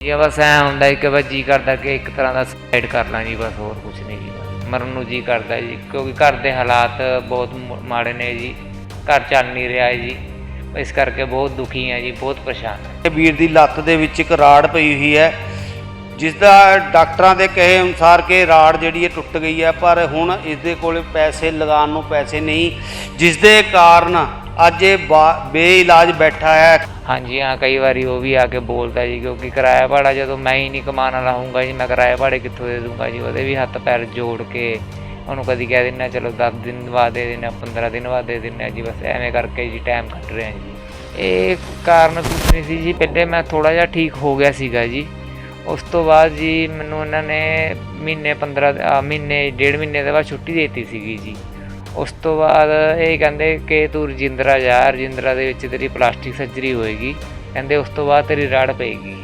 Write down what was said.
ਜੀ ਬਸ ਐ ਹੁੰਦਾ ਇੱਕ ਵਾਰ ਬਸ ਜੀ ਕਰਦਾ ਕਿ ਇੱਕ ਤਰ੍ਹਾਂ ਦਾ ਸਾਈਡ ਕਰ ਲਾਂ ਜੀ, ਬਸ ਹੋਰ ਕੁਝ ਨਹੀਂ ਜੀ। ਮਰਨ ਨੂੰ ਜੀ ਕਰਦਾ ਜੀ, ਕਿਉਂਕਿ ਘਰ ਦੇ ਹਾਲਾਤ ਬਹੁਤ ਮਾੜੇ ਨੇ ਜੀ, ਘਰ ਚੱਲ ਨਹੀਂ ਰਿਹਾ ਹੈ ਜੀ। ਇਸ ਕਰਕੇ ਬਹੁਤ ਦੁਖੀ ਹਾਂ ਜੀ, ਬਹੁਤ ਪਰੇਸ਼ਾਨ ਹਾਂ। ਵੀਰ ਦੀ ਲੱਤ ਦੇ ਵਿੱਚ ਇੱਕ ਰਾੜ ਪਈ ਹੋਈ ਹੈ, ਜਿਸ ਦਾ ਡਾਕਟਰਾਂ ਦੇ ਕਹੇ ਅਨੁਸਾਰ ਕਿ ਰਾੜ ਜਿਹੜੀ ਹੈ ਟੁੱਟ ਗਈ ਹੈ, ਪਰ ਹੁਣ ਇਸ ਦੇ ਕੋਲ ਪੈਸੇ ਲਗਾਉਣ ਨੂੰ ਪੈਸੇ ਨਹੀਂ, ਜਿਸ ਦੇ ਕਾਰਨ ਅੱਜ ਇਹ ਬਾ- ਬੇਇਲਾਜ ਬੈਠਾ ਹੈ। ਹਾਂਜੀ ਹਾਂ ਕਈ ਵਾਰੀ ਉਹ ਵੀ ਆ ਕੇ ਬੋਲਦਾ ਜੀ ਕਿਉਂਕਿ ਕਿਰਾਇਆ ਭਾੜਾ ਜਦੋਂ ਮੈਂ ਹੀ ਨਹੀਂ ਕਮਾਉਣ ਵਾਲਾ ਹੋਊਂਗਾ ਜੀ ਮੈਂ ਕਿਰਾਇਆ ਭਾੜੇ ਕਿੱਥੋਂ ਦੇ ਦੂੰਗਾ ਜੀ ਉਹਦੇ ਵੀ ਹੱਥ ਪੈਰ ਜੋੜ ਕੇ ਉਹਨੂੰ ਕਦੀ ਕਹਿ ਦਿੰਦਾ ਚਲੋ 10 ਦਿਨ ਬਾਅਦ ਦੇ ਦਿੰਦਾ 15 ਦਿਨ ਬਾਅਦ ਦੇ ਦਿੰਦਾ ਜੀ ਬਸ ਐਵੇਂ ਕਰਕੇ ਜੀ ਟਾਈਮ ਕੱਟ ਰਿਹਾ ਜੀ। ਇਹ ਕਾਰਨ ਕੁਛ ਨਹੀਂ ਸੀ ਜੀ ਪਹਿਲੇ ਮੈਂ ਥੋੜਾ ਜਿਹਾ ਠੀਕ ਹੋ ਗਿਆ ਸੀਗਾ ਜੀ। ਉਸ ਤੋਂ ਬਾਅਦ ਜੀ ਮੈਨੂੰ ਉਹਨਾਂ ਨੇ ਮਹੀਨੇ 15 ਅ, ਮਹੀਨੇ ਡੇਢ ਮਹੀਨੇ ਦੇ ਬਾਅਦ ਛੁੱਟੀ ਦੇ ਦਿੱਤੀ ਸੀਗੀ ਜੀ। ਉਸ ਤੋਂ ਬਾਅਦ ਇਹ ਕਹਿੰਦੇ ਕਿ ਤੂੰ ਰਜਿੰਦਰਾ ਜਾ, ਰਜਿੰਦਰਾ ਦੇ ਵਿੱਚ ਤੇਰੀ ਪਲਾਸਟਿਕ ਸਰਜਰੀ ਹੋਏਗੀ। ਕਹਿੰਦੇ ਉਸ ਤੋਂ ਬਾਅਦ ਤੇਰੀ ਰੜ ਪਏਗੀ।